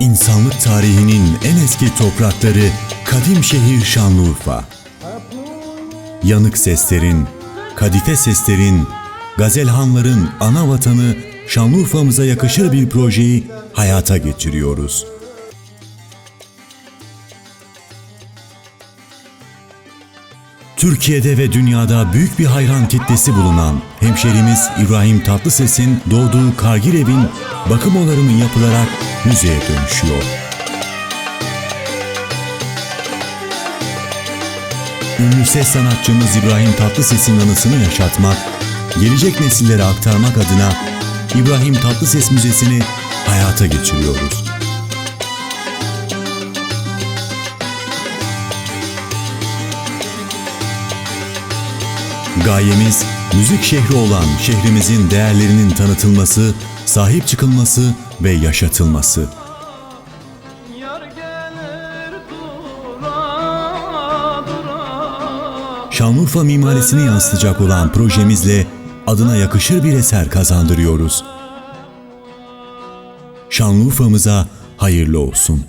İnsanlık tarihinin en eski toprakları kadim şehir Şanlıurfa. Yanık seslerin, kadife seslerin, gazelhanların ana vatanı Şanlıurfa'mıza yakışır bir projeyi hayata geçiriyoruz. Türkiye'de ve dünyada büyük bir hayran kitlesi bulunan hemşerimiz İbrahim Tatlıses'in doğduğu Kargil evin bakım onarımı yapılarak müzeye dönüşüyor. Ünlü ses sanatçımız İbrahim Tatlıses'in anısını yaşatmak, gelecek nesillere aktarmak adına İbrahim Tatlıses Müzesi'ni hayata geçiriyoruz. Gayemiz müzik şehri olan şehrimizin değerlerinin tanıtılması, sahip çıkılması ve yaşatılması. Şanlıurfa mimarisini yansıtacak olan projemizle adına yakışır bir eser kazandırıyoruz. Şanlıurfa'mıza hayırlı olsun.